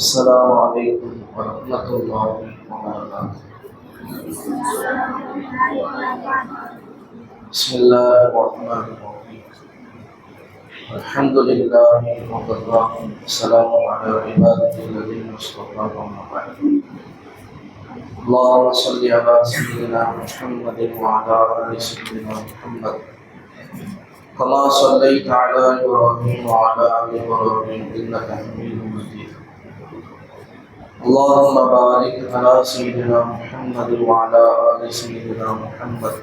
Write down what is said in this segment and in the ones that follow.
السلام عليكم ورحمة الله وبركاته. بسم الله الرحمن الرحيم. الحمد لله وكفى السلام على عباده الذين اصطفى أما بعد اللهم صل على سيدنا محمد وعلى آل سيدنا محمد. كما صليت على إبراهيم وعلى آل إبراهيم إنك حميد مجيد. اللهم بارك على سيدنا محمد وعلى آل سيدنا محمد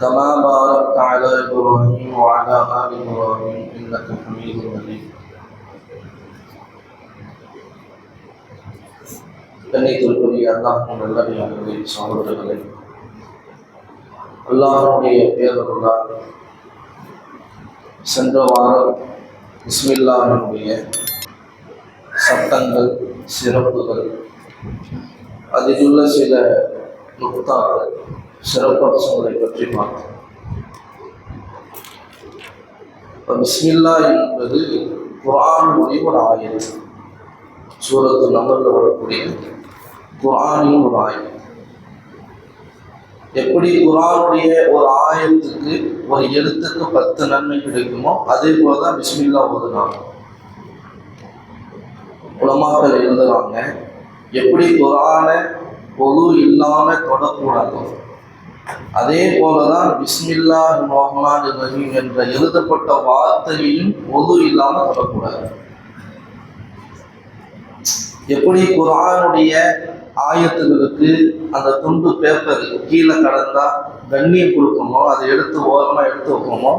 كما باركت على إبراهيم وعلى آل إبراهيم إنك حميد مجيد கண்ணியத்திற்குரிய அல்லாஹ் நல்லடியார்களே சகோதரர்களே அல்லாஹனுடைய பேரருளால் சென்ற வாரம் இஸ்மில்லாவினுடைய சட்டங்கள் சிறப்புகள். அதிலுள்ள சில நுக்தாக்கள் சிறப்பம்சங்களை பற்றி பார்த்தோம். பிஸ்மில்லா என்பது குரானுடைய ஒரு ஆயத்து. சூரத்து நபரில் வரக்கூடிய குரானின் ஒரு ஆயத்து. எப்படி குரானுடைய ஒரு ஆயத்துக்கு ஒரு எழுத்துக்கு பத்து நன்மை கிடைக்குமோ அதே போல தான் பிஸ்மில்லா ஓதுனாங்க உலமாக்கள் எழுதுறாங்க எப்படி குரானை பொது இல்லாமல் தொடக்கூடாதோ அதே போலதான் பிஸ்மில்லா ரஹ்மான் ரஹீம் என்ற எழுதப்பட்ட வார்த்தையையும் பொது இல்லாமல் தொடக்கூடாது. எப்படி குரானுடைய ஆயத்துகளுக்கு அந்த துண்டு பேப்பர் கீழே கடந்தா கண்ணியம் கொடுக்கணுமோ அதை எடுத்து ஓரமாக எடுத்து வைக்கணுமோ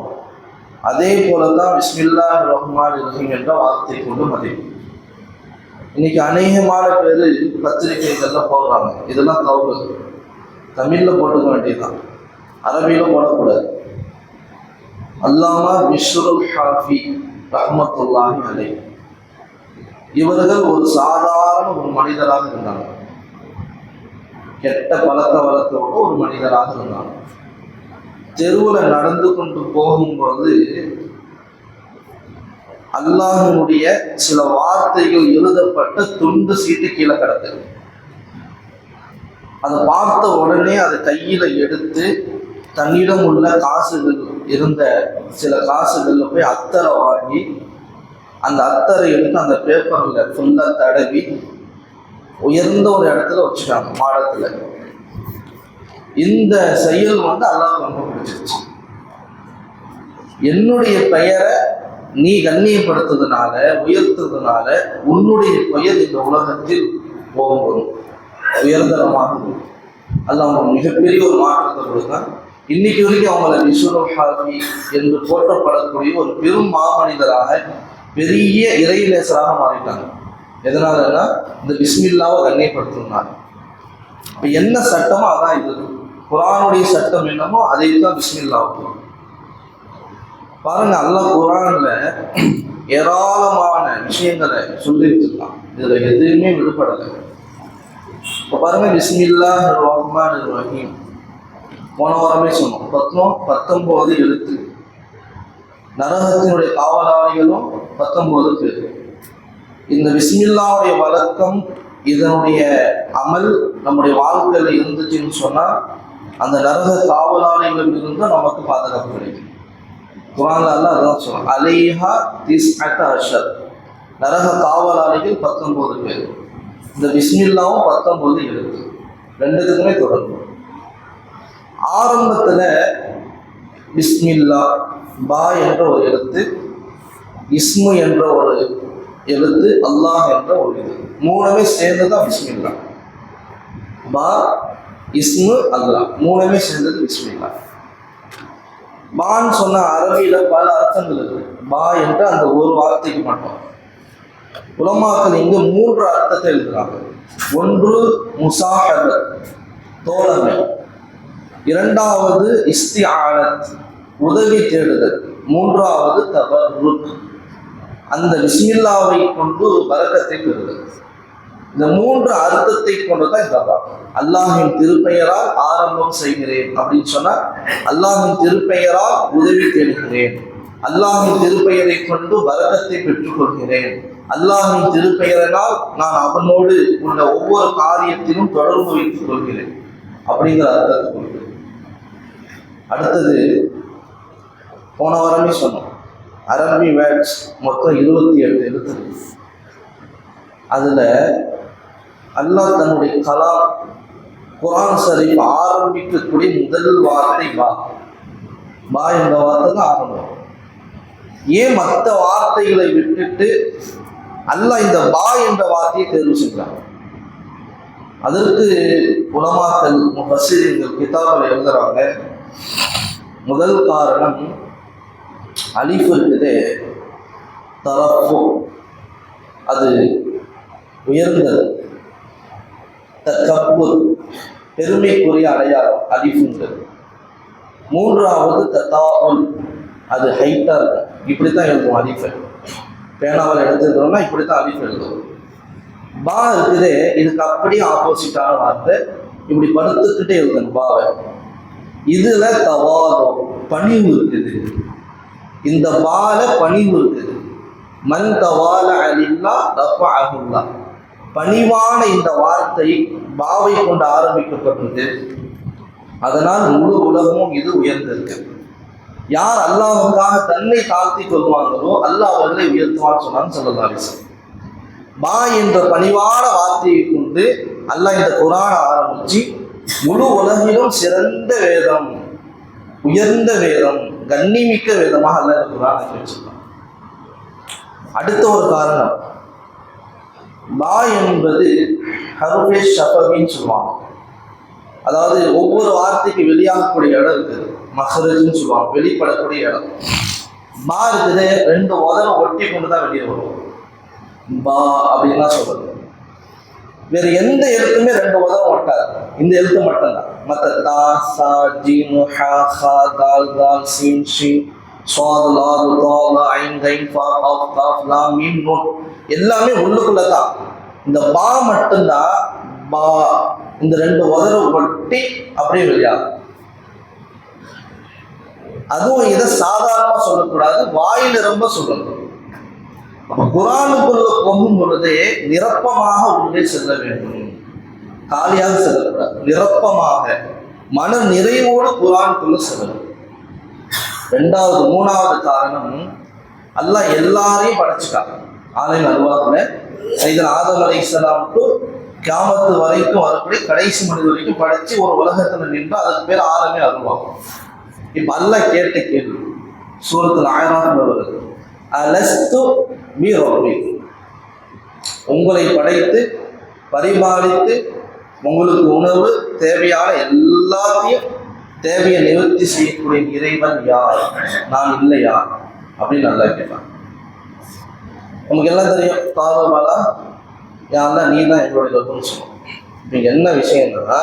அதே போலதான் பிஸ்மில்லா ரஹ்மான் ரஹீம் என்ற வார்த்தை கொண்டு மதிப்பு. இன்னைக்கு அநேகமான பேர் பத்திரிகைகள்ல போடுறாங்க. இதெல்லாம் தவறு. தமிழில் போட்டுக்க வேண்டியதுதான். அரபியில் போடக்கூடாது. அல்லாமா மிஷ்ருல் ஹாஃபி ரஹமத்துல்லாஹி அலை இவர்கள் ஒரு சாதாரண ஒரு மனிதராக இருந்தாங்க. கெட்ட பழக்க வழக்கோட ஒரு மனிதராக இருந்தாங்க. தெருவில் நடந்து கொண்டு போகும்போது அல்லாஹனுடைய சில வார்த்தைகள் எழுதப்பட்ட துண்டு சீட்டு கீழே கிடக்கு. அதை பார்த்த உடனே அதை கையில எடுத்து தன்னிடம் உள்ள காசுகள் இருந்த சில காசுகள்ல போய் அத்தரை வாங்கி அந்த அத்தரை எடுத்து அந்த பேப்பர்ல ஃபுல்லா தடவி உயர்ந்த ஒரு இடத்துல வச்சுட்டாங்க பாடத்தில் இந்த செயல் வந்து அல்லாஹ் ரொம்ப பிடிச்சிருச்சு என்னுடைய பெயரை நீ கண்ணியப்படுத்துறதுனால உயர்த்துறதுனால உன்னுடைய பெயர் இந்த உலகத்தில் போகும். உயர்தரமாகும் அது அவங்க மிகப்பெரிய ஒரு மாற்றத்தை கொடுத்தான். இன்னைக்கு வரைக்கும் அவங்கள விஸ்வரூப் என்று போற்றப்படக்கூடிய ஒரு பெரும் மாமனிதராக பெரிய இறைநேசராக மாறிட்டாங்க. எதனாலன்னா இந்த பிஸ்மில்லாவை கண்ணியப்படுத்தினாங்க இப்போ என்ன சட்டமோ அதான் இது. குரானுடைய சட்டம் என்னமோ அதை தான் பிஸ்மில்லாவுக்கு. பாருங்க அல்லாஹ் குரான்ல ஏராளமான விஷயங்களை சொல்லி வச்சிருக்கான் இதுல எதுவுமே விடுபடலை. இப்போ பாருங்க பிஸ்மில்லா ரஹ்மான் ரஹீம். போன வாரமே சொன்னோம் பத்மம் பத்தொன்பது எழுத்து. நரகத்தினுடைய காவலாளிகளும் பத்தொன்பது பேர். இந்த விஸ்மில்லாவுடைய வழக்கம் இதனுடைய அமல் நம்முடைய வாழ்க்கையில் இருந்துச்சுன்னு சொன்னால் அந்த நரக காவலாளிகள் இருந்தால் நமக்கு பாதுகாப்பு கிடைக்கும். குரான்ல அல்லாஹ் அதான் சொல்றான். அலைஹா திஸ் அஷர். நரக காவலாளிகள் பத்தொன்பது பேர். இந்த பிஸ்மில்லாவும் பத்தொன்பது எழுத்து. ரெண்டுத்துக்குமே தொடர்பு. ஆரம்பத்தில் பிஸ்மில்லா பா என்ற ஒரு எழுத்து இஸ்மு என்ற ஒரு எழுத்து அல்லாஹ் என்ற ஒரு இது மூணுமே சேர்ந்து தான் பிஸ்மில்லா. பா இஸ்மு அல்லாஹ். மூணுமே சேர்ந்தது பிஸ்மில்லா. பான்னு சொன்ன அரபியில் பல அர்த்தங்கள் இருக்கு. பா என்று அந்த ஒரு வார்த்தைக்கு மட்டும் உலமாக்கள் இங்கு மூன்று அர்த்தத்தை எழுதுகிறாங்க ஒன்று முசாஹர் தோழமை. இரண்டாவது இஸ்திஆனத் உதவி தேடுதல். மூன்றாவது தபருக் அந்த விஸ்மில்லாவை கொண்டு வரக்கத்தை பெறுதல். இந்த மூன்று அர்த்தத்தை கொண்டுதான் இந்த பாடம் அல்லாஹின் திருப்பெயரால் ஆரம்பம் செய்கிறேன் அப்படின்னு சொன்னா அல்லாஹின் திருப்பெயரால் உதவி தேடுகிறேன். அல்லாஹின் திருப்பெயரை கொண்டு வரதத்தை பெற்றுக் கொள்கிறேன் அல்லாஹின் திருப்பெயரால் நான் அவனோடு உள்ள ஒவ்வொரு காரியத்திலும் தொடர்பு வைத்துக் கொள்கிறேன். அப்படிங்கிற அர்த்தத்தை கொடுக்குது. அடுத்தது போன வாரமே சொன்னோம். அரபி வேர்ட்ஸ் மொத்தம் இருபத்தி எட்டு எழுத்து அதில் அல்லாஹ் தன்னுடைய கலாம் குரான் சரீப் ஆரம்பிக்கக்கூடிய முதல் வார்த்தை பா பா என்ற வார்த்தை தான் ஆரம்பம். ஏன் மற்ற வார்த்தைகளை விட்டுட்டு அல்லாஹ் இந்த பா என்ற வார்த்தையை தேர்வு செஞ்சாங்க அதற்கு உலமாக்கள் முஃபஸ்ஸீர்கள் கிதாபில் எழுதுறாங்க முதல் காரணம் அலிஃப் இருக்குது அது உயர்ந்தது. தக்கப்புர் பெருமைக்குரிய அடையாளம் அலிஃபுங்கிறது மூன்றாவது தத்தாவுல் அது ஹைட்டாக இருக்கும். இப்படி தான் எழுதும் அலிஃபை பேனாவில் எழுதுறோம்னா இப்படி தான் அலிஃப் எழுதுவோம். பா இருக்குது. இதுக்கு அப்படியே ஆப்போசிட்டான வார்த்தை. இப்படி படுத்துக்கிட்டே எழுதணும் பாவை. இதில் தவாதம் பணிவு இருக்குது. இந்த பால பணிவு இருக்குது. மன் தவால அலில்லா அகுல்லா பணிவான இந்த வார்த்தை பாவை கொண்டு ஆரம்பிக்கப்பட்டது. அதனால் முழு உலகமும் இது உயர்ந்திருக்கு. யார் அல்லாவுக்காக தன்னை தாழ்த்தி கொள்வாங்களோ அல்லாஹ் அவர்களை உயர்த்துவான்னு சொன்னான்னு சொல்லலாம் பா என்ற பணிவான வார்த்தையை கொண்டு அல்லாஹ் இந்த குரான ஆரம்பிச்சு முழு உலகிலும் சிறந்த வேதம் உயர்ந்த வேதம் கண்ணிமிக்க வேதமாக அல்லாஹ் இந்த குரானை வச்சிருக்கான். அடுத்த ஒரு காரணம். பா என்பது ஹருஃபே ஷஃபவின்னு சொல்லுவாங்க. அதாவது ஒவ்வொரு வார்த்தைக்கு வெளியாகக்கூடிய இடம் இருக்குது மஹரஜ்னு சொல்லுவாங்க வெளிப்படக்கூடிய இடம். பா இருக்குது ரெண்டு உதரம் ஒட்டி கொண்டு தான் வெளியே வரும். பா அப்படின்லாம் சொல்றது. வேற எந்த எழுத்துமே ரெண்டு உதவும் ஒட்டாது. இந்த எழுத்து மட்டும்தான். மற்ற தா சா ஜீனு ஹா ஹா தால் தால் சீன் ஷீன். சுவாது லாது தாலா ஐன் ஃபா காஃப் காஃப் மீன் எல்லாமே உள்ளுக்குள்ள தான் இந்த பா மட்டும்தான் பா இந்த ரெண்டு உதரம் ஒட்டி அப்படியே வெளியாகும். அதுவும் இதை சாதாரணமா சொல்லக்கூடாது வாயில் ரொம்ப சொல்லணும். அப்ப குரானுக்குள்ள போகும் பொழுதே நிரப்பமாக உள்ளே செல்ல வேண்டும். காலியாக செல்லக்கூடாது. நிரப்பமாக. மன நிறைவோடு குரானுக்குள்ள செல்லணும். ரெண்டாவது மூணாவது காரணம் அல்லாஹ் எல்லாரையும் படைச்சிட்டான். ஆலயம் அருவாதுல சைதன் ஆதம் அலை இஸ்லாம் டு வரைக்கும் வரக்கூடிய கடைசி மனித வரைக்கும் படைச்சு ஒரு உலகத்தில் நின்று அதுக்கு பேர் ஆலமே அருவாகும் இப்போ அல்லாஹ் கேட்ட கேள்வி சூரத்தில் ஆயிரம் வருது அலஸ்து பி ரப்பி? உங்களை படைத்து பரிபாலித்து உங்களுக்கு உணவு தேவையான எல்லாத்தையும் தேவையை நிவர்த்தி செய்யக்கூடிய இறைவன் யார்? நான் இல்லையா? அப்படின்னு நல்லா கேட்டான் நமக்கு எல்லாம் தெரியும். தாவமாலா யாரெல்லாம் நீ தான் எங்களுடைய லோகம்னு சொல்லுவோம் இப்போ என்ன விஷயம்னா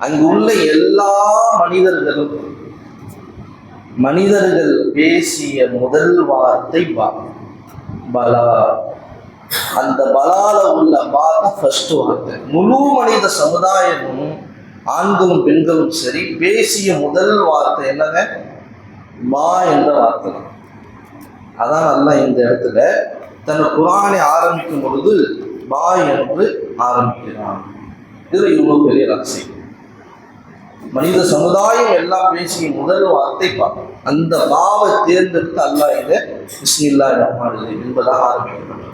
அங்கு உள்ள எல்லா மனிதர்களும் மனிதர்கள் பேசிய முதல் வார்த்தை பா பலா. அந்த பலால உள்ள பா ஃபர்ஸ்ட் வார்த்தை. முழு மனித சமுதாயமும் ஆண்களும் பெண்களும் சரி பேசிய முதல் வார்த்தை என்னங்க? பா என்ற வார்த்தை. அதான் நல்லா இந்த இடத்துல தன் குரானை ஆரம்பிக்கும் பொழுது பா என்று ஆரம்பிக்கிறான். இது இவ்வளவு பெரிய ரகசியம். மனித சமுதாயம் எல்லாம் பேசிய முதல் வார்த்தை பா. அந்த பாவை தேர்ந்தெடுத்து அல்லா இதை இஸ்மில்லா ரஹ்மான் என்பதாக ஆரம்பிக்கப்பட்டது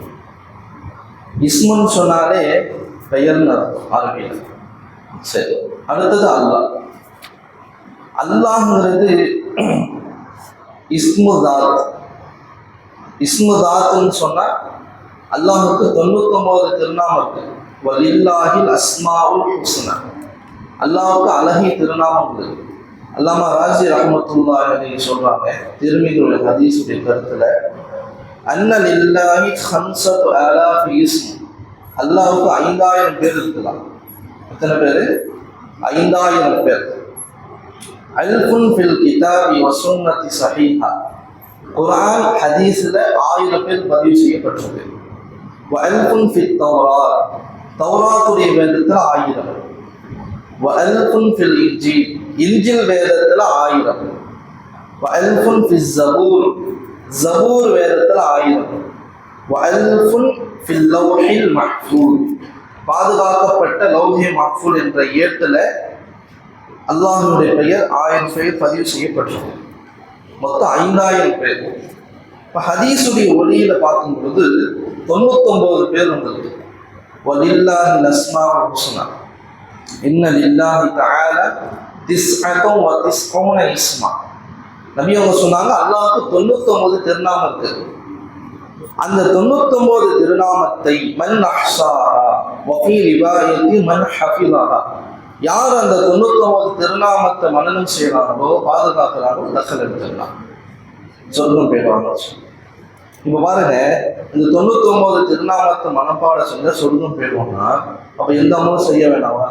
இஸ்முன்னு சொன்னாலே பெயர்னு அர்த்தம் ஆரம்பிக்கிறது சரி. அடுத்தது அல்லாஹ். அல்லாஹ்ங்கிறது இஸ்முதாத் தாத். சொன்னால் அல்லாஹுக்கு தொண்ணூத்தொன்பது திருநாமம் இருக்கு. வலில்லாஹில் அஸ்மாவுல் ஹுஸ்னா. அல்லாஹுக்கு அழகிய திருநாமம் இருக்கு. அல்லாம ராஜி ரஹமத்துல்லா அலைஹி சொல்றாங்க திருமிகளுடைய ஹதீஸுடைய கருத்துல அண்ணல் இல்லாஹி ஹம்சத்து ஆலாஃபி இஸ்மு. அல்லாஹுக்கு ஐந்தாயிரம் பேர் இருக்கலாம். எத்தனை பேர் ஐந்தாயிரம் பேர் அல்ஃபுன் ஃபில் கிதாபி வசுன்னதி சஹீஹா குர்ஆன் ஹதீஸில் ஆயிரம் பேர் பதிவு செய்யப்பட்டிருக்கு வல்ஃபுன் ஃபில் தௌராத் தௌராத்துடைய வேதத்தில் ஆயிரம் வல்ஃபுன் ஃபில் இன்ஜில் இன்ஜில் வேதத்தில் ஆயிரம் வல்ஃபுன் ஃபில் ஜபூர் ஜபூர் வேதத்தில் ஆயிரம் வல்ஃபுன் ஃபில் லௌஹில் மஹ்ஃபூல் பாதுகாக்கப்பட்ட லௌஹி மஹ்ஃபூல் என்ற ஏட்டில் அல்லாஹனுடைய பெயர் ஆயிரம் பேர் பதிவு செய்யப்பட்டிருக்கு மொத்தம் ஐந்தாயிரம் பேர். இப்போ ஹதீஸுடைய ஒளியில் பார்க்கும் பொழுது தொண்ணூத்தொம்பது பேர் வந்திருக்கு வலில்லாஹி நஸ்மா ஹுஸ்னா இன்ன லில்லாஹி தஆலா திஸ்அத்தும் வ திஸ்ஊன இஸ்மா நபி அவங்க சொன்னாங்க அல்லாஹ்வுக்கு தொண்ணூத்தொம்பது திருநாமம் இருக்குது அந்த தொண்ணூத்தொன்பது திருநாமத்தை மன் அஹ்சாஹா மன் ஹஃபிலஹா. யார் அந்த தொண்ணூத்தொன்பது திருநாமத்தை மன்னனம் செய்கிறாங்களோ பாதுகாக்கிறாங்களோ தக்கல் எடுத்துடலாம். சொர்க்கம் போயிடுவாங்க இப்போ பாருங்க இந்த தொண்ணூத்தொன்பது திருநாமத்தை மனப்பாட செஞ்சால் சொர்க்கம் போயிடுவோம்னா அப்போ எந்த அமலும் செய்ய வேண்டாமா?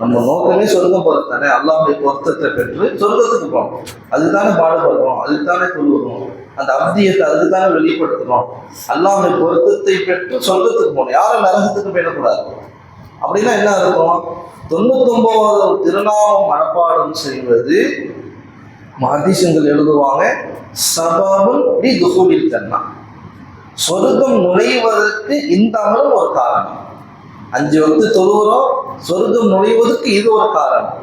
நம்ம நோக்கமே சொர்க்கம் போகிறது தானே அல்லாஹுடைய பொருத்தத்தை பெற்று சொர்க்கத்துக்கு போகணும். அதுதானே பாடுபடுறோம். அதுதானே கொள்ளுறோம் அந்த அப்தியத்தை அதுதானே வெளிப்படுத்தணும். அல்லாஹுடைய பொருத்தத்தை பெற்று சொர்க்கத்துக்கு போகணும். யாரும் நரகத்துக்கு போயிடக்கூடாது. அப்படின்னா என்ன இருக்கும் தொண்ணூத்தொன்பதாவது திருநாமம் மனப்பாடம் செய்வது மதிசங்கள் எழுதுவாங்க சபாபம் டி தன்னா சொர்க்கம் நுழைவதற்கு இந்த அமலும் ஒரு காரணம். அஞ்சு வந்து தொழுகிறோம் சொர்க்கம் நுழைவதற்கு இது ஒரு காரணம்.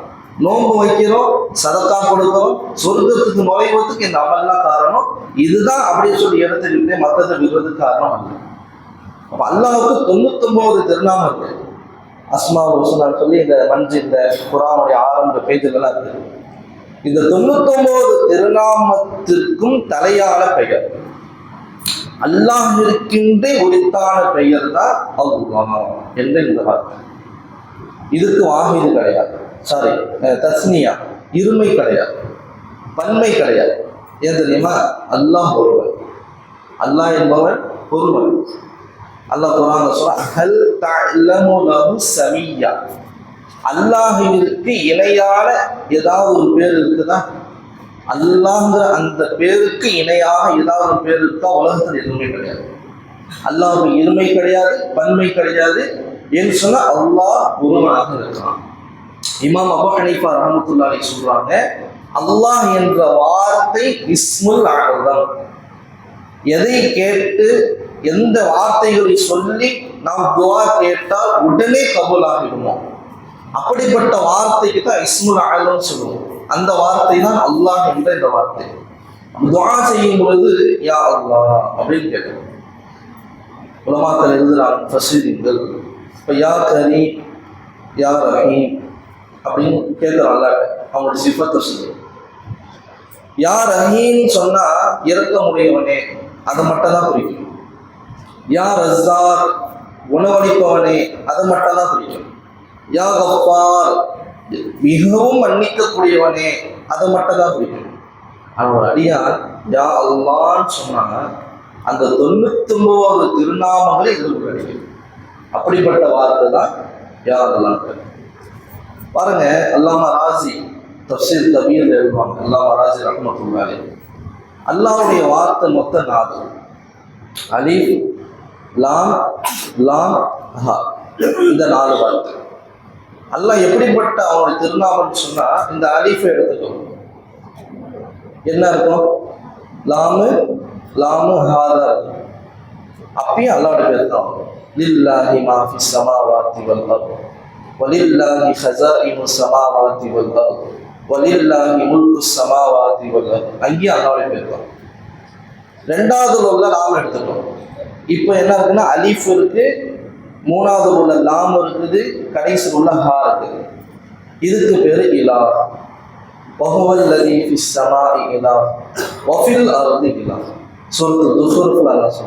நோன்பு வைக்கிறோம் சதக்கா கொடுக்கிறோம் சொர்க்கத்துக்கு நுழைவதற்கு இந்த அமல்லாம் காரணம் இதுதான் அப்படின்னு சொல்லி எடுத்துக்கிட்டு மற்றதை விடுறதுக்கு காரணம் அல்ல. அப்போ அல்லாவுக்கு தொண்ணூத்தொன்பது திருநாமம் இருக்கு. அஸ்மா ஹுஸ்னான்னு சொல்லி இந்த மஞ்சு இந்த குரானுடைய ஆரம்ப பேஜுகள்லாம் இருக்கு. இந்த தொண்ணூத்தொன்பது திருநாமத்திற்கும் தலையான பெயர். அல்லாஹ் இருக்கின்ற உரித்தான பெயர் தான் அல்லாஹ் என்ற இந்த வார்த்தை. இதுக்கு வாகிது கிடையாது. சாரி தஸ்னியா uh, இருமை கிடையாது. பன்மை கிடையாது. ஏன் தெரியுமா? அல்லாஹ் ஒருவன். அல்லாஹ் என்பவன் ஒருவன். அல்லாஹ் குரான் சொல்ற சமியா. அல்லாஹிற்கு இணையான ஏதாவது ஒரு பேர் இருக்குதா? அல்லாங்கிற அந்த பேருக்கு இணையாக ஏதாவது ஒரு பேர் இருக்கா? உலகத்தில் எதுவுமே கிடையாது. அல்லாஹ் இருமை கிடையாது பன்மை கிடையாது. என்று சொன்னால் அல்லாஹ் ஒருவனாக இருக்கான். இமாம் அபு ஹனீஃபா ரஹமத்துல்லாஹி சொல்றாங்க அல்லாஹ் என்ற வார்த்தை இஸ்முல் அகதம். எதை கேட்டு எந்த வார்த்தைகளை சொல்லி நாம் துவா கேட்டால் உடனே கபூலாகிடுமோ அப்படிப்பட்ட வார்த்தைக்கு தான் இஸ்முல் அகலம் சொல்லுவோம். அந்த வார்த்தை தான் அல்லாஹ் என்ற இந்த வார்த்தை. துவா செய்யும் பொழுது யா அல்லா அப்படின்னு கேட்கணும் உலமாக்கள் எழுதுறாங்க ஃபசீதிங்கள் இப்போ யா கரி யா ரஹீம். அப்படின்னு கேட்குறோம் அல்லாட்ட அவங்களோட சிஃபத்தை சொல்லுவோம் யார் ரஹீம்னு சொன்னா இறக்க முடியவனே அதை மட்டும் தான் குறிக்கும். யார் ரஸ்தார் உணவளிப்பவனே அதை மட்டும் தான் குறிக்கும். யா கப்பார் மிகவும் மன்னிக்கக்கூடியவனே அதை மட்டும் தான் குறிக்கும். அவனோட அடியார் யா அல்லான்னு சொன்னாங்க அந்த தொண்ணூத்தொன்பது திருநாமங்களை இதில் கிடைக்கும் அப்படிப்பட்ட வார்த்தை தான் யா அல்லான்னு பாருங்க அல்லாம ராசி தப்சீர் தபீர் எழுதுவாங்க. அல்லாமா ராசி ரஹமத்துல்லாலே அல்லாவுடைய வார்த்தை மொத்த நாலு. அலீஃப் லாம் லாம் ஹா. இந்த நாலு வார்த்தை. அல்லாஹ் எப்படிப்பட்ட அவனுடைய திருநாமம் சொன்னா இந்த அலீஃபை எடுத்துக்கணும் என்ன இருக்கும்? லாமு லாமு ஹாதா அப்பயும் அல்லாவோட பேர் தான். லில்லாஹி மாஃபி சமாவாத்தி வல்லம் ولله خزائن السماوات சமாவாத்தி ولله ملك السماوات முல்கு சமாவாத்தி வல் அர்த் அங்கேயும் அல்லாவோட பேர் தான் ரெண்டாவது உள்ள லாம் எடுத்துக்கணும். இப்போ என்ன இருக்குன்னா அலிஃப் இருக்கு மூணாவது உள்ள லாம் இருக்குது கடைசி உள்ள ஹா இருக்குது. இதுக்கு பேர் இலா. வஹுவல் லதி ஃபிஸ் ஸமாஇ இலா வஃபில் அர்தி இலா சொல்றது துசுரத்தில் அல்லாஹ்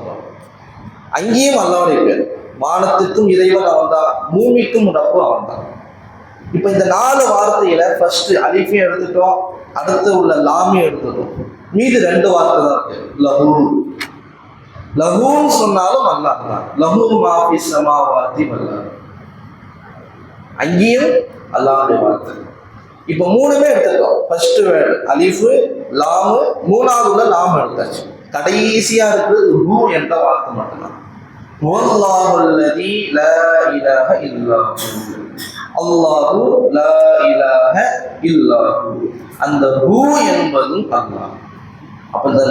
அங்கேயும் அல்லாவுடைய பேர் வானத்துக்கும் இறைவன் அவன் தான் பூமிக்கும் ரப்பு அவன் தான் இப்போ இந்த நாலு வார்த்தையில ஃபர்ஸ்ட் அலிஃபையும் எடுத்துட்டோம். அடுத்து உள்ள லாமியும் எடுத்துட்டோம். மீது ரெண்டு வார்த்தை தான் இருக்கு. லஹூ. லஹூன்னு சொன்னாலும் அல்லாஹ் தான் லஹூ மாஃபி சமாவாதி வல்லா. அங்கேயும் அல்லாஹ்வுடைய வார்த்தை. இப்போ மூணுமே எடுத்துட்டோம். ஃபர்ஸ்ட் வேர்டு அலிஃபு லாமு மூணாவது உள்ள லாம் எடுத்தாச்சு. கடைசியா இருக்கிறது ரூ என்ற வார்த்தை மட்டும்தான். வல்லாஹுல்லதி லா இலாஹ இல்லாஹு அல்லாஹு லா இலாஹ அந்த ஹூ என்பதும் அல்லாஹ். அப்ப இந்த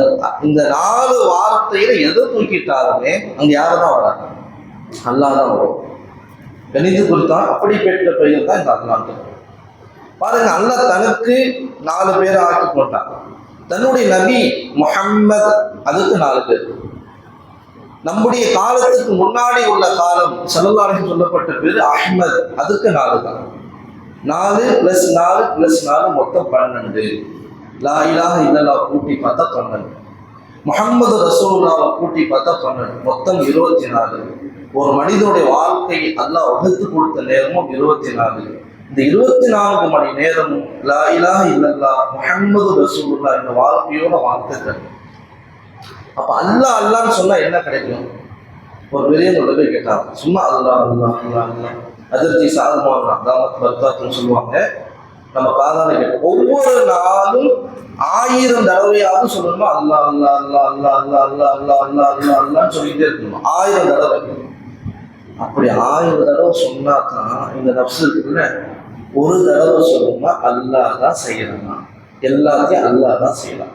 இந்த நாலு வார்த்தையில எதை தூக்கிட்டாலுமே அங்க யாரும் தான் வராங்க? அல்லாஹ் தான் வரும். கணித்து கொடுத்தான் அப்படி பெற்ற பெயர் தான் இந்த அல்லாண்டு பாருங்க அல்லா தனக்கு நாலு பேரை ஆக்கி கொண்டான் தன்னுடைய நபி முஹம்மது அதுக்கு நாலு பேர். நம்முடைய காலத்துக்கு முன்னாடி உள்ள காலம் செல்லல்லாருக்கு சொல்லப்பட்ட பேர் அஹ்மத். அதுக்கு நாலு தான். நாலு பிளஸ் நாலு பிளஸ் நாலு மொத்தம் பன்னெண்டு. லா இலாக இல்லல்லா கூட்டி பார்த்தா பன்னெண்டு. முகமது ரசூலுல்லாவை கூட்டி பார்த்தா பன்னெண்டு. மொத்தம் இருபத்தி நாலு. ஒரு மனிதனுடைய வாழ்க்கை அல்லாஹ் வகுத்து கொடுத்த நேரமும் இருபத்தி நாலு. இந்த இருபத்தி நான்கு மணி நேரமும் லா இலாக இல்லல்லா முகமது ரசூல்லா இந்த வாழ்க்கையோட வாழ்த்துக்கள். அப்போ அல்லாஹ் அல்லான்னு சொன்னால் என்ன கிடைக்கும் ஒரு பெரிய போய் கேட்டாங்க சும்மா அல்லா அல்லா அல்லா அல்லா அதிர்ச்சி சாதமாக தாமத் பர்தாத்துன்னு சொல்லுவாங்க நம்ம காதால கேட்கும் ஒவ்வொரு நாளும் ஆயிரம் தடவையாவது சொல்லணுமா அல்லா அல்லா அல்லா அல்லா அல்லா அல்லா அல்லா அல்லா அல்லா அல்லான்னு சொல்லிட்டே இருக்கணும் ஆயிரம் தடவை அப்படி ஆயிரம் தடவை சொன்னா தான் இந்த நப்சு இருக்குல்ல ஒரு தடவை சொல்லணும்னா அல்லாஹ் தான் செய்யலாம் எல்லாத்தையும் அல்லாஹ் தான் செய்யலாம்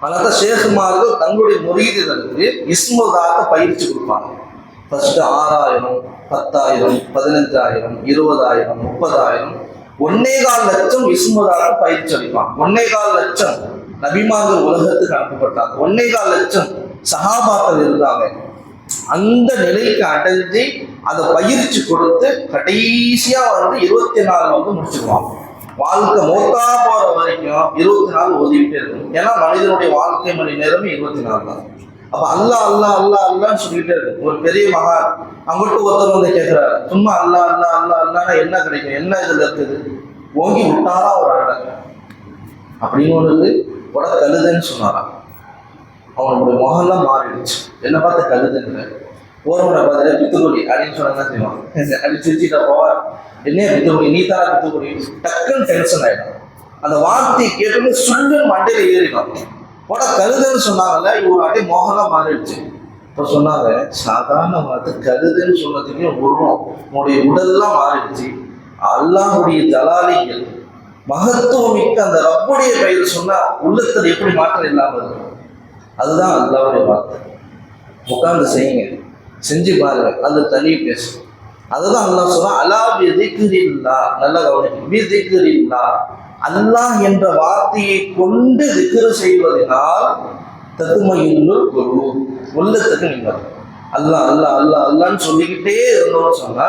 அதனால சேகுமார்கள் தங்களுடைய முறையீடுகளுக்கு இஸ்முதாக பயிற்சி கொடுப்பாங்க. ஃபர்ஸ்ட் ஆறாயிரம் பத்தாயிரம் பதினஞ்சாயிரம் இருபதாயிரம் முப்பதாயிரம். ஒன்னே கால் லட்சம் இஸ்முதாக பயிற்சி அளிப்பாங்க. ஒன்னே கால் லட்சம் நபிமார்கள் உலகத்துக்கு அனுப்பப்பட்டாங்க. ஒன்னே கால் லட்சம் சகாபாக்கள் இருந்தாங்க. அந்த நிலைக்கு அடைஞ்சு அதை பயிற்சி கொடுத்து கடைசியா வந்து இருபத்தி நாலு வந்து முடிச்சிருவாங்க. வாழ்க்கை மூத்தா போற வரைக்கும் இருபத்தி நாலு ஓதிக்கிட்டே இருக்கும் ஏன்னா மனிதனுடைய வாழ்க்கை மணி நேரமே இருபத்தி நாலு தான். அப்ப அல்லா அல்லா அல்லா அல்லான்னு சொல்லிட்டே இருக்கு. ஒரு பெரிய மகா அவங்கள்ட்ட ஒருத்தர் வந்து கேட்கிறாரு சும்மா அல்லா அல்லா அல்லா அல்லான்னா என்ன கிடைக்கும்? என்ன இதுல இருக்குது? ஓங்கி விட்டாரா ஒரு ஆடை. அப்படின்னு ஒன்று உட கழுதுன்னு சொன்னாராம். அவனுடைய முகம்லாம் மாறிடுச்சு. என்ன பார்த்து கழுதுன்னு போறவனை பார்த்துட்டு பித்துக்குடி அப்படின்னு சொன்னா என்ன செய்வான் அப்படி சிரிச்சுட்டா போவார். என்ன பித்துக்குடி நீ தாரா பித்துக்குடி டக்குன்னு டென்ஷன் ஆயிடும். அந்த வார்த்தையை கேட்டு சுண்டு மண்டையில ஏறிடும். போட கருதுன்னு சொன்னாங்கல்ல இவங்க அப்படியே மோகம்லாம் மாறிடுச்சு. இப்போ சொன்னாங்க சாதாரண வார்த்தை கருதுன்னு சொன்னதுக்கே உருவம். உன்னுடைய உடல்லாம் மாறிடுச்சு. அல்லாஹுடைய தலாலிகள் மகத்துவமிக்க அந்த ரப்புடைய பெயர் சொன்னா உள்ளத்தில் எப்படி மாற்றம் இல்லாமல் இருக்கும்? அதுதான் அல்லாவுடைய வார்த்தை. உட்கார்ந்து செய்யுங்க. செஞ்சு பாருங்கள் அது தனி பேசும் அதுதான் அல்லாஹ் சொல்றான் அலா நல்லா நல்ல கவனிக்கும் விதிக்கிறில்லா அல்லாஹ் என்ற வார்த்தையை கொண்டு திக்ரு செய்வதனால் தத்துமையுள்ளூர் குரு உள்ளத்துக்கு நீங்கள் அல்லாஹ் அல்லாஹ் அல்லாஹ் அல்லான்னு சொல்லிக்கிட்டே இருந்தோம்னு சொன்னா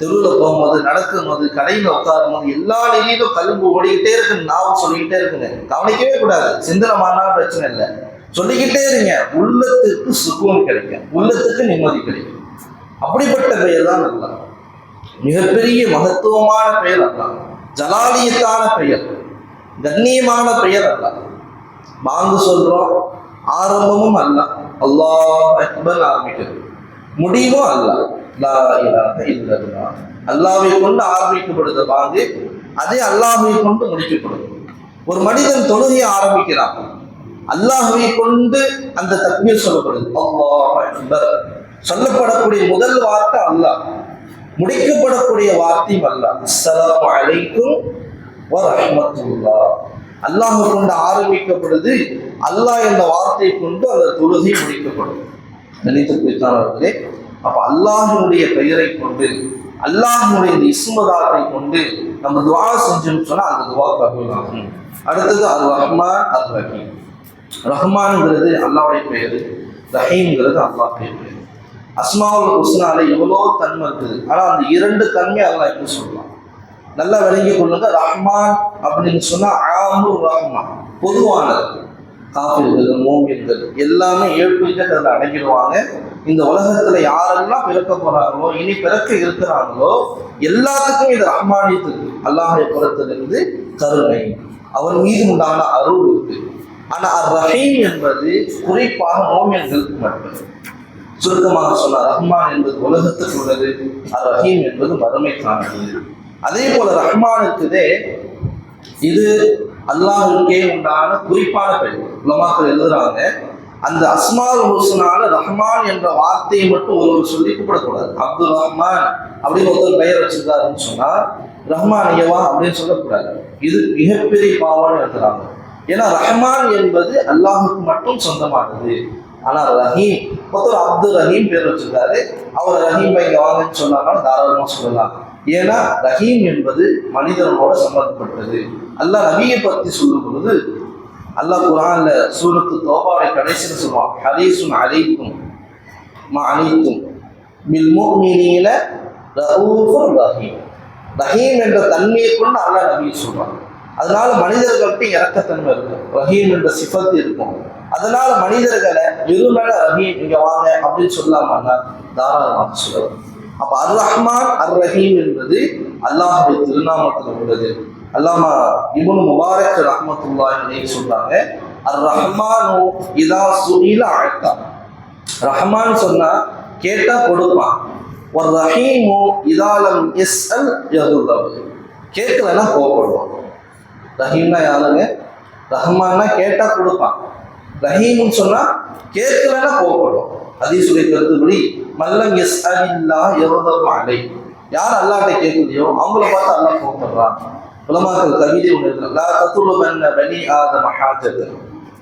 தெருவில் போகும்போது நடக்கும்போது கடையில் உட்காரும் போது எல்லா நிலையிலும் கல்வி ஓடிக்கிட்டே இருக்குன்னு நாவல் சொல்லிக்கிட்டே இருக்குங்க. கவனிக்கவே கூடாது. சிந்தனை மாறினா பிரச்சனை இல்லை. சொல்லிக்கிட்டே இருங்க. உள்ளத்துக்கு சுகம் கிடைக்கும். உள்ளத்துக்கு நிம்மதி கிடைக்கும். அப்படிப்பட்ட பெயர் தான் அல்லா மிகப்பெரிய மகத்துவமான பெயர் அல்லா ஜலாலியத்தான பெயர். கண்ணியமான பெயர் அல்ல வாங்கு சொல்றோம். ஆரம்பமும் அல்ல அல்லா அக்பர் ஆரம்பிக்கிறது. முடிவும் அல்ல லா கொண்டு ஆரம்பிக்கப்படுது. வாங்கு. அதே அல்லாஹை கொண்டு முடிக்கப்படுது. ஒரு மனிதன் தொழுகையை ஆரம்பிக்கிறான். அல்லாஹுவை கொண்டு அந்த தக்பீர் சொல்லப்படுது. அல்லாஹ் சொல்லப்படக்கூடிய முதல் வார்த்தை அல்லாஹ். முடிக்கப்படக்கூடிய வார்த்தையும் அல்லாஹ். அஸ்ஸலாமு அலைக்கும் வ ரஹ்மத்துல்லாஹ் அல்லாஹ் கொண்டு ஆரம்பிக்கப்படுது அல்லாஹ் என்ற வார்த்தை கொண்டு அந்த தொழுகை முடிக்கப்படும். நினைத்து குறித்தானவர்களே அப்ப அல்லாஹினுடைய பெயரை கொண்டு அல்லாஹினுடைய இந்த இஸ்மதாத்தை கொண்டு நம்ம துவா செஞ்சோம்னு சொன்னா அந்த துவா கபூல் ஆகும் அடுத்தது அது ரஹ்மான் அது ரஹீம் ரஹ்மான்ங்கிறது அல்லாவுடைய பெயர் ரஹீம்ங்கிறது அல்லாஹ்வுடைய பெயர். அஸ்மாவுல் ஹுஸ்னால எவ்வளோ தன்மை இருக்குது? ஆனால் அந்த இரண்டு தன்மை அல்லாஹ் எப்படி சொல்லலாம் நல்லா விளங்கி கொள்ளுங்க. ரஹ்மான் அப்படின்னு சொன்னால் ஆமு ரஹ்மான் பொதுவானது. காஃபிர்கள் மோமியர்கள் எல்லாமே ஏழ்பிஜட் அதில் அடங்கிடுவாங்க இந்த உலகத்தில் யாரெல்லாம் பிறக்க போகிறாங்களோ இனி பிறக்க இருக்கிறாங்களோ எல்லாத்துக்கும் இது ரஹ்மானியத்துக்கு அல்லாஹுடைய புறத்திலிருந்து கருணை. அவன் மீது உண்டான அருள் இருக்குது ஆனால் அர் ரஹீம் என்பது குறிப்பாக மோமியன்களுக்கு மட்டும். சுருக்கமாக சொன்னார் ரஹ்மான் என்பது உலகத்துக்கு உள்ளது அர் ரஹீம் என்பது மறுமைக்கானது அதே போல ரஹ்மானுக்குதே இது அல்லாஹுக்கே உண்டான குறிப்பான பெயர். உலமாக்கள் எழுதுறாங்க அந்த அஸ்மால் ஹுசனால ரஹ்மான் என்ற வார்த்தையை மட்டும் ஒருவர் சொல்லி கூப்பிடக்கூடாது. அப்துல் ரஹ்மான் அப்படின்னு ஒருத்தர் பெயர் வச்சிருக்காருன்னு சொன்னா ரஹ்மான் ஐயவா அப்படின்னு சொல்லக்கூடாது. இது மிகப்பெரிய பாவம்னு எழுதுறாங்க. ஏன்னா ரஹ்மான் என்பது அல்லாஹுக்கு மட்டும் சொந்தமானது. ஆனால் ரஹீம் ஒருத்தர் அப்துல் ரஹீம் பேர் வச்சிருக்காரு. அவர் ரஹீம் இங்கே வாங்கன்னு சொன்னாங்கன்னு தாராளமாக சொல்லலாம். ஏன்னா ரஹீம் என்பது மனிதனோட சம்பந்தப்பட்டது. அல்லாஹ் நபியை பற்றி சொல்லும் பொழுது அல்லாஹ் குரான்ல சூரத்து தோபாவை கடைசியில் சொல்லுவான் ஹரீசும் அழைக்கும் மா அனைத்தும் மில்மோ முஃமினீன ரஹீம். ரஹீம் என்ற தன்மையை கொண்டு அல்லாஹ் நபியை சொல்றான். அதனால மனிதர்கள்ட்ட இறக்கத்தன்மை இருக்கும். ரஹீம் என்ற சிஃபத்து இருக்கும். அதனால மனிதர்களை வெறுமன ரஹீம் இங்க வாங்க அப்படின்னு சொல்லாமன்னா தாராளமாக சொல்லலாம். அப்ப அர் ரஹ்மான் அர் ரஹீம் என்பது அல்லாஹுடைய திருநாமத்தில் உள்ளது. அல்லாமா இப்னு முபாரக் ரஹ்மத்துல்லாஹி சொல்றாங்க அர் ரஹ்மானு இதா சுயில அழைத்தா. ரஹ்மான் சொன்னா கேட்டா கொடுப்பான். ஒரு ரஹீமு இதாலம் எஸ் அல் யதுல்லவு கேட்கலன்னா கோவப்படுவான் ரஹீம்னா யாருங்க? ரஹ்மான்னா கேட்டால் கொடுப்பான். ரஹீம்னு சொன்னால் கேட்கலன்னா கோவப்படும் அதே சொல்லி கருத்துப்படி மல்லம் எஸ் அல்லா எவ்வளவு அலை. யார் அல்லாட்ட கேட்கலையோ அவங்கள பார்த்து அல்லா கோவப்படுறான் உலமாக்கள் கவிதை ஒன்று இருக்கு லா என்ன பனி ஆதம ஹாஜத்.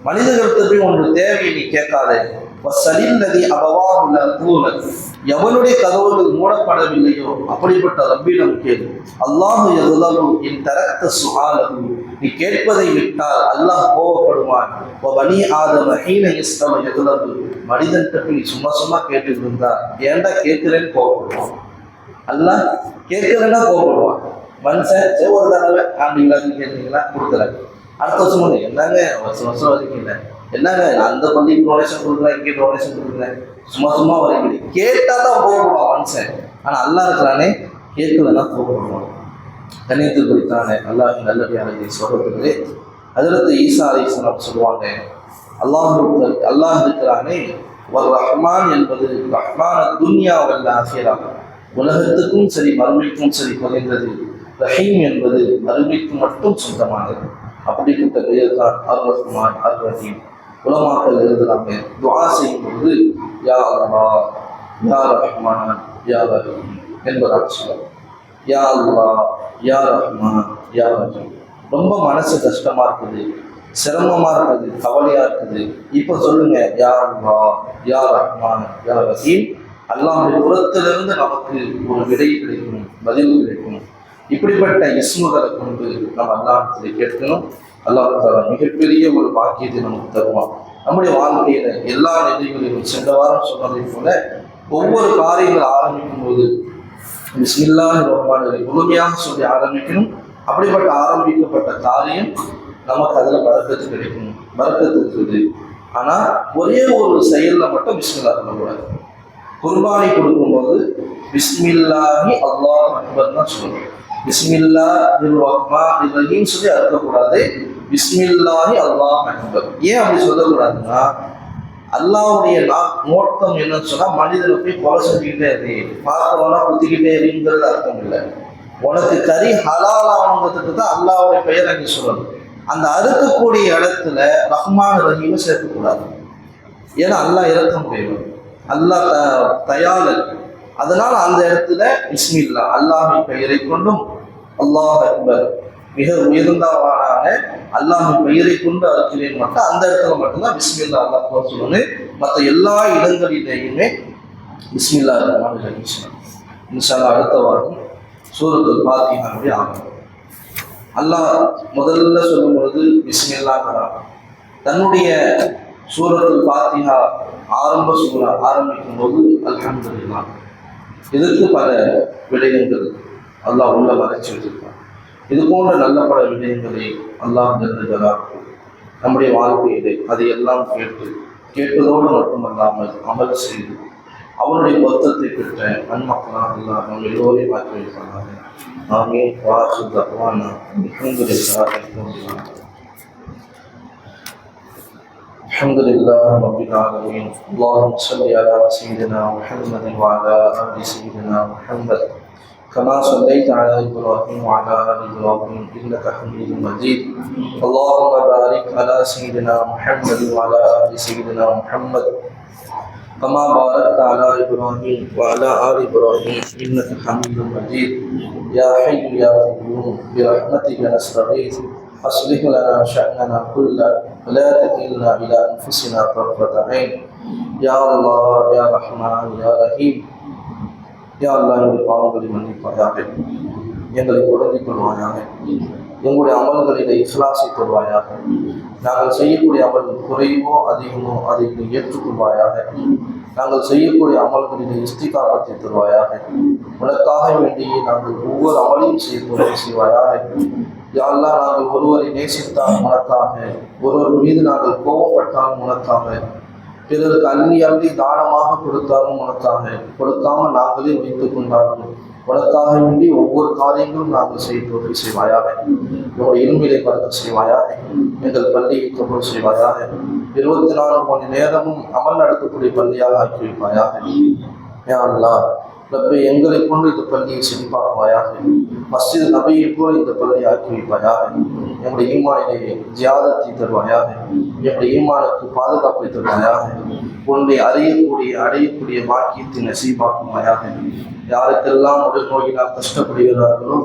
மனிதர்களுக்கு போய் ஒன்று தேவையை நீ கேட்காதே. வசலில் நதி அபவாவுல எவனுடைய கதவுகள் மூடப்படவில்லையோ அப்படிப்பட்ட ரப்பிடம் கேளு. அல்லாஹு எதுலகு என் தரத்த சுகாலகு நீ கேட்பதை விட்டால் அல்லாஹ் கோவப்படுவான். ஓ பனி ஆதம ஹீன இஸ்தவ எதுலகு மனிதன்கிட்ட நீ சும்மா சும்மா கேட்டுட்டு இருந்தா ஏன்டா கேட்கிறேன்னு கோவப்படுவான். அல்லாஹ் கேட்கிறேன்னா கோவப்படுவான். மனுஷன் ஒரு தடவை ஆண்டீங்களா கேட்டீங்களா? கொடுக்குறாங்க அடுத்த வருஷம் என்னங்க வருஷம் வருஷம் வரைக்கும் இல்லை என்னங்க அந்த பள்ளிக்கு டொனேஷன் கொடுக்குறேன் இங்கே டொனேஷன் கொடுக்குறேன் சும்மா சும்மா வரைக்கும் கேட்டால் தான் போகணும் மனுஷன் ஆனால் நல்லா இருக்கிறானே கேட்கலன்னா போகணும்? கண்ணியத்தில் குறித்தானே அல்லாஹ் நல்லபடியான சொல்றது அதிலத்து ஈசா அலிஸ்லாம் சொல்லுவாங்க அல்லாஹ் அல்லாஹ் இருக்கிறானே ஒரு ரஹ்மான் என்பது ரஹ்மான துன்யா வல்ல ஆசியரா உலகத்துக்கும் சரி மறுமைக்கும் சரி குறைந்தது ரஹீம் என்பது மறுமைக்கு மட்டும் சொந்தமானது. அப்படிப்பட்ட பெயர் தான் அர் ரஹ்மான் அர் ரஹீம் உலமாக்கள் எழுதுறாங்க துவா செய்யும் பொழுது யா அல்லா யா ரஹ்மான் யா ரஹீம் என்பதாக சொல்லுவாங்க யா அல்லா யா ரஹ்மான் யா ரஹீம் ரொம்ப மனசு கஷ்டமா இருக்குது சிரமமா இருக்குது கவலையா இருக்குது. இப்போ சொல்லுங்க யா அல்லா யா ரஹ்மான் யா ரஹீம் அல்லாஹுடைய புறத்திலிருந்து நமக்கு ஒரு விடை கிடைக்கும் பதில் கிடைக்கும். இப்படிப்பட்ட இஸ்முகளை கொண்டு நம்ம அல்லாஹத்தை கேட்கணும் அல்லாஹால மிகப்பெரிய ஒரு பாக்கியத்தை நமக்கு தருவான். நம்முடைய வாழ்க்கையில எல்லா நிலைகளிலும் சென்ற வாரம் சொன்னதை போல ஒவ்வொரு காரியங்கள் ஆரம்பிக்கும் போது பிஸ்மில்லாஹ் ரஹ்மான் முழுமையாக சொல்லி ஆரம்பிக்கணும். அப்படிப்பட்ட ஆரம்பிக்கப்பட்ட காரியம் நமக்கு அதில் பறக்கத்து கிடைக்கும் பறக்கத்து இருக்குது. ஆனால் ஒரே ஒரு செயலில் மட்டும் பிஸ்மில்லா பண்ணக்கூடாது. குர்பானி கொடுக்கும்போது பிஸ்மில்லாஹி அல்லாஹ் அக்பர் தான் சொல்லணும். பிஸ்மில்லா ரஹ்மா ரஹீம் சொல்லி அறுக்கக்கூடாது பிஸ்மில்லாஹி அல்லாஹ் அக்பர் ஏன் அப்படி சொல்லக்கூடாதுன்னா அல்லாவுடைய நோக்கம் என்னன்னு சொன்னால் மனிதனை போய் கொலை செஞ்சுக்கிட்டே இரு. பார்த்தவனா குத்திக்கிட்டே இருங்கிறது அர்த்தம் இல்லை. உனக்கு கறி ஹலால் ஆகணுங்கிறதுக்கு தான் அல்லாவுடைய பெயர் அங்கே சொல்லணும். அந்த அறுக்கக்கூடிய இடத்துல ரஹ்மான் ரஹீமை சேர்க்கக்கூடாது. ஏன்னா அல்லாஹ் இறக்கம் போயிடும் அல்லாஹ் த தயாளர் அதனால் அந்த இடத்துல இஸ்மில்லா அல்லாஹின் பெயரை கொண்டும் அல்லாஹ் அக்பர். மிக உயர்ந்தவானாக அல்லாஹின் பெயரை கொண்டு அறுக்கிறேன் மட்டும் அந்த இடத்துல மட்டும்தான் பிஸ்மில்லா அல்லாஹ் சொல்லணும் மற்ற எல்லா இடங்களிலேயுமே பிஸ்மில்லா ரஹ்மான் இன்ஷால்லா அடுத்த வாரம் சூரத்தில் பாத்தியாவுடைய ஆகும். அல்லாஹ் முதல்ல சொல்லும் பொழுது தன்னுடைய சூரத்தில் பாத்தியா ஆரம்ப சூறா ஆரம்பிக்கும் போது அல்ஹம்துல்லா இதற்கு பல விடயங்கள் அல்லாஹ் உள்ள மறைச்சு வச்சிருக்கான் இது போன்ற நல்ல பல விடயங்களை அல்லாஹ் ஜல்லுஜலா நம்முடைய வாழ்க்கையிலே அதையெல்லாம் கேட்டு கேட்டதோடு மட்டுமல்லாமல் அமல் செய்து அவனுடைய பொருத்தத்தை பெற்ற நன்மக்களாக அல்லாஹ் நம்ம எல்லோரையும் மாற்றி வைப்பாங்க ஆமே வாசு தத்வானா அல்ஹம்துலில்லாஹ் الحمد لله رب العالمين اللهم صل على سيدنا محمد وعلى ال سيدنا محمد كما صليت على إبراهيم وعلى آل إبراهيم إنك حميد مجيد. اللهم بارك على سيدنا محمد وعلى آل سيدنا محمد. كما باركت على إبراهيم وعلى آل إبراهيم إنك حميد مجيد. يا حي يا قيوم برحمتك نستغيث. أصلح لنا شأننا كله. ولا تكلنا إلى أنفسنا طرفة عين. يا الله يا رحمن يا رحيم. யா அல்லா எங்கள் பாவங்களை மன்னிப்பாயாக. எங்களை குழந்தைக் கொள்வாயாக எங்களுடைய அமல்களிலே இஸ்லாசை தருவாயாக. நாங்கள் செய்யக்கூடிய அமல் குறைவோ அதிகமோ அதை நீ ஏற்றுக்கொள்வாயாக. நாங்கள் செய்யக்கூடிய அமல்களிலே இஸ்திகாரத்தை தருவாயாக. உனக்காக வேண்டியே நாங்கள் ஒவ்வொரு அமலையும் செய்ய செய்வாயாக. யாரெல்லாம் நாங்கள் ஒருவரை நேசித்தால் உனக்காக. ஒருவர் மீது நாங்கள் கோபப்பட்டால் உனக்காக. பிறருக்கு அள்ளி அள்ளி தானமாக கொடுத்தாலும் உனக்காக கொடுக்காமல் நாங்களே வைத்துக் கொண்டாலும் உனக்காக வேண்டி ஒவ்வொரு காரியங்களும் நாங்கள் செய்து செய்வாயாக. உங்களுடைய இருமையை பறக்க செய்வாயாக. எங்கள் பள்ளியை கபூல் செய்வாயாக. இருபத்தி நாலு மணி நேரமும் அமல் நடத்தக்கூடிய பள்ளியாக ஆக்கி வைப்பாயாக. ஏன்னா ரப்பே எங்களை கொண்டு இந்த பள்ளியை செழிப்பாக்குவாயாக. மஸ்ஜித் நபியை போல இந்த பள்ளியை ஆக்கி வைப்பாயாக எங்களுடைய ஈமானிலே ஜியாதத்தை தருவாயாக. எங்களுடைய ஈமானுக்கு பாதுகாப்பை தருவாயாக. உன்னை அறியக்கூடிய அடையக்கூடிய பாக்கியத்தை நசீபாக்குவாயாக யாருக்கெல்லாம் உடல் நோயினால் கஷ்டப்படுகிறார்களோ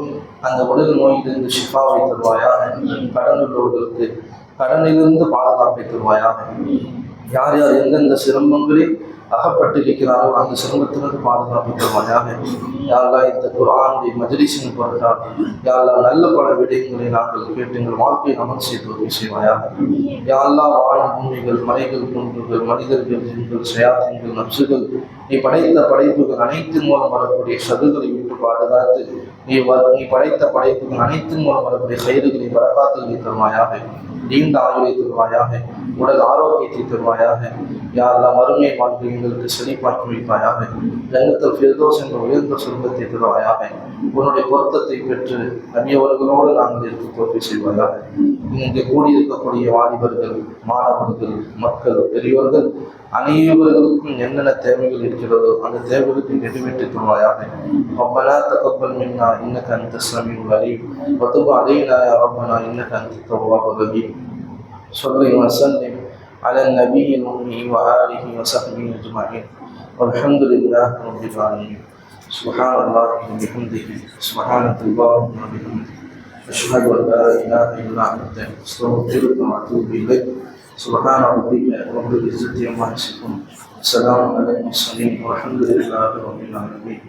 அந்த உடல் நோயிலிருந்து ஷிஃபாவை தருவாயாக. கடன் உள்ளவர்களுக்கு கடனிலிருந்து பாதுகாப்பை தருவாயாக. யார் யார் எந்தெந்த சிரமங்களில் அகப்பட்டிருக்கிறாரோ அந்த சிரமத்திலிருந்து பாதுகாப்பு தருவாயாக யாரெல்லாம் இந்த குரானுடைய மஜ்லிஸின் பொருட்டால் யாரெல்லாம் நல்ல பல விடயங்களை நாங்கள் கேட்டு எங்கள் வாழ்க்கையை அமல் செய்து ஒரு செய்வாயாக யாரெல்லாம் வாழும் பூமிகள் மலைகள் குன்றுகள் மனிதர்கள் ஜின்கள் சயாத்தின்கள் நப்சுகள் நீ படைத்த படைப்புகள் அனைத்தின் மூலம் வரக்கூடிய சதுகளை விட்டு பாதுகாத்து நீ வ- நீ படைத்த படைப்புகள் அனைத்தின் மூலம் வரக்கூடிய செயல்களை வரக்காத்துகளை தருவாயாக நீண்ட ஆயுளை தருவாயாக உடல் ஆரோக்கியத்தை தருவாயாக யாரெல்லாம் வறுமை வாழ்க்கை எங்களுக்கு செழிப்பாக்கி வைப்பாயாக ஜன்னத்தில் ஃபிர்தோஸ் என்ற உயர்ந்த சொர்க்கத்தை தருவாயாக உன்னுடைய பொருத்தத்தை பெற்று நபியவர்களோடு நாங்கள் இருக்க தோல்வி செய்வாயாக இங்கே கூடியிருக்கக்கூடிய வாலிபர்கள் மாணவர்கள் மக்கள் பெரியவர்கள் அனைவர்களுக்கும் என்னென்ன தேவைகள் இருக்கிறதோ அந்த தேவைகளுக்கு நிறைவேற்றி தருவாயாக ربنا تقبل منا انك انت السميع العليم وتب علينا يا ربنا انك انت التواب الرحيم صل وسلم على النبي الأمي وآله وصحبه أجمعين. والحمد لله رب العالمين. سبحان الله وبحمده. سبحانك اللهم وبحمدك أشهد أن لا إله إلا أنت. أستغفرك وأتوب إليك. سبحان ربك رب العزة عما يصفون. السلام على المرسلين. والحمد لله رب العالمين.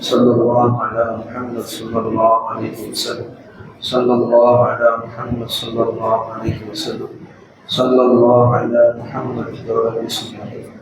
صلى الله على محمد صلى الله عليه وسلم. صلى الله على محمد صلى الله عليه وسلم. صلى الله على محمد وعلى آله وسلم